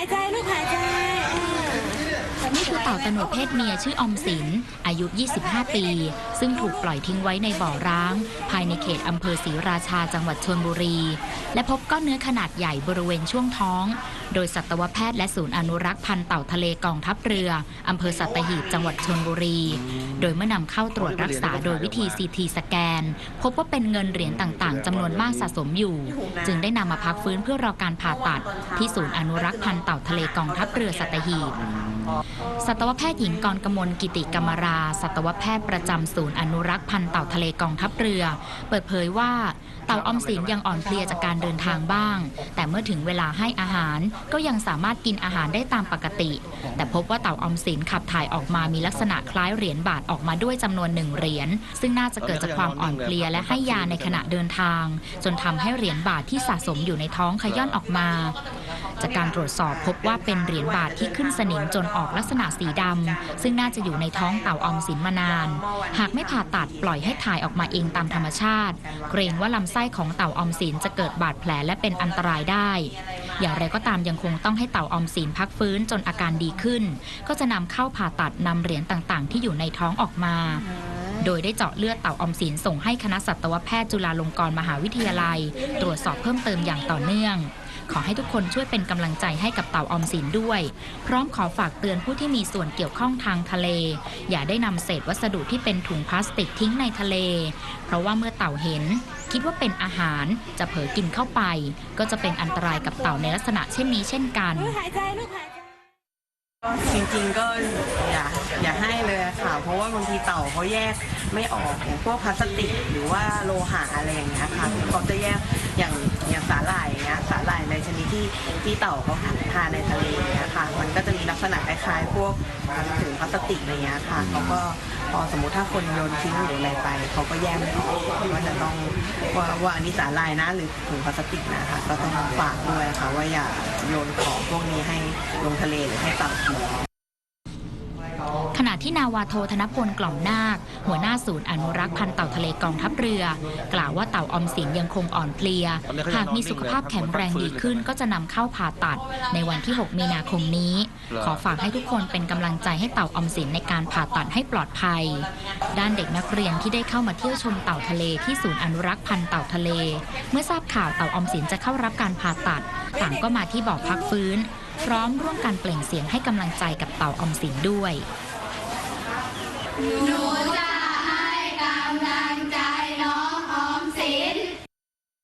ายใจลูกหายใจเออ นี่คือเต่าตะหนวดเพศเมียชื่ออมสิน อายุ 25 ปี ซึ่งถูกปล่อยทิ้งไว้ในบ่อร้าง ภายในเขตอำเภอศรีราชาจังหวัดชนบุรี และพบก้อนเนื้อขนาดใหญ่บริเวณช่วงท้อง โดยสัตวแพทย์และศูนย์อนุรักษ์พันธุ์เต่าทะเลกองทัพเรืออำเภอสัตหีบจังหวัดชนบุรี โดยเมื่อนำเข้าตรวจรักษาโดยวิธีซีทีสแกน พบว่าเป็นเงินเหรียญต่างๆจำนวนมากสะสมอยู่ จึงได้นำมาพักฟื้นเพื่อรอการผ่าตัด ที่ศูนย์อนุรักษ์พันธุ์เต่าทะเลกองทัพเรือสัตหีบสัตวแพทย์หญิงกรกมลกิติกรรมรา สัตวแพทย์ประจำศูนย์อนุรักษ์พันธุ์เต่าทะเลกองทัพเรือ เปิดเผยว่าเต่าออมสินยังอ่อนเพลียจากการเดินทางบ้าง แต่เมื่อถึงเวลาให้อาหารก็ยังสามารถกินอาหารได้ตามปกติ แต่พบว่าเต่าออมสินขับถ่ายออกมามีลักษณะคล้ายเหรียญบาทออกมาด้วยจำนวนหนึ่งเหรียญซึ่งน่าจะเกิดจากความอ่อนเพลียและให้ยาในขณะเดินทาง จนทำให้เหรียญบาทที่สะสมอยู่ในท้องขย่อนออกมา จากการตรวจสอบพบว่าเป็นเหรียญบาทที่ขึ้นสนิมจนออกลักษณะสีดำ ซึ่งน่าจะอยู่ในท้องเต่าออมสินมานาน หากไม่ผ่าตัดปล่อยให้ถ่ายออกมาเองตามธรรมชาติ เกรงว่าลำไส้ของเต่าออมสินจะเกิดบาดแผลและเป็นอันตรายได้ อย่างไรก็ตามยังคงต้องให้เต่าออมสินพักฟื้นจนอาการดีขึ้น ก็จะนำเข้าผ่าตัดนำเหรียญต่างๆ ที่อยู่ในท้องออกมาโดยได้เจาะเลือดเต่าออมสินส่งให้คณะสัตวแพทย์จุฬาลงกรณ์มหาวิทยาลัย ตรวจสอบเพิ่มเติมอย่างต่อเนื่อง ขอให้ทุกคนช่วยเป็นกำลังใจให้กับเต่าออมสินด้วย พร้อมขอฝากเตือนผู้ที่มีส่วนเกี่ยวข้องทางทะเล อย่าได้นำเศษวัสดุที่เป็นถุงพลาสติกทิ้งในทะเล เพราะว่าเมื่อเต่าเห็น คิดว่าเป็นอาหารจะเผลอกินเข้าไป ก็จะเป็นอันตรายกับเต่าในลักษณะเช่นนี้เช่นกันลูกหายใจริงๆก็อย่าอย่าให้เลยค่ะ เพราะว่าบางทีเต่าเขาแยกไม่ออกอย่างพวกพลาสติกหรือว่าโลหะอะไรอย่างเงี้ยค่ะเขาจะแยกอย่างอย่างสาหร่ายอย่างเงี้ยสาหร่ายในชนิดที่ที่เต่าเขาทานในทะเลอย่างเงี้ยค่ะ จะมีลักษณะคล้ายๆพวกถุงพลาสติกอะไรเงี้ยค่ะเขาก็พอสมมติถ้าคนโยนทิ้งหรืออะไรไป เขาก็แยกไม่ออกว่าจะต้องว่าว่าอันนี้สาหร่ายนะหรือถุงพลาสติกนะคะก็ต้องฝากด้วยค่ะว่าอย่าโยนของพวกนี้ให้ลงทะเลหรือให้เต่ากิน ขณะที่นาวาโทธนพลกล่อมนาค หัวหน้าศูนย์อนุรักษ์พันธุ์เต่าทะเลกองทัพเรือ กล่าวว่าเต่าออมสินยังคงอ่อนเพลีย หากมีสุขภาพแข็งแรงดีขึ้นก็จะนำเข้าผ่าตัด ในวันที่ 6 มีนาคมนี้ ขอฝากให้ทุกคนเป็นกำลังใจให้เต่าออมสินในการผ่าตัดให้ปลอดภัย ด้านเด็กนักเรียนที่ได้เข้ามาเที่ยวชมเต่าทะเลที่ศูนย์อนุรักษ์พันธุ์เต่าทะเล เมื่อทราบข่าวเต่าออมสินจะเข้ารับการผ่าตัด ต่างก็มาที่บ่อพักฟื้น พร้อมร่วมกันเปล่งเสียงให้กำลังใจกับเต่าออมสินด้วย ห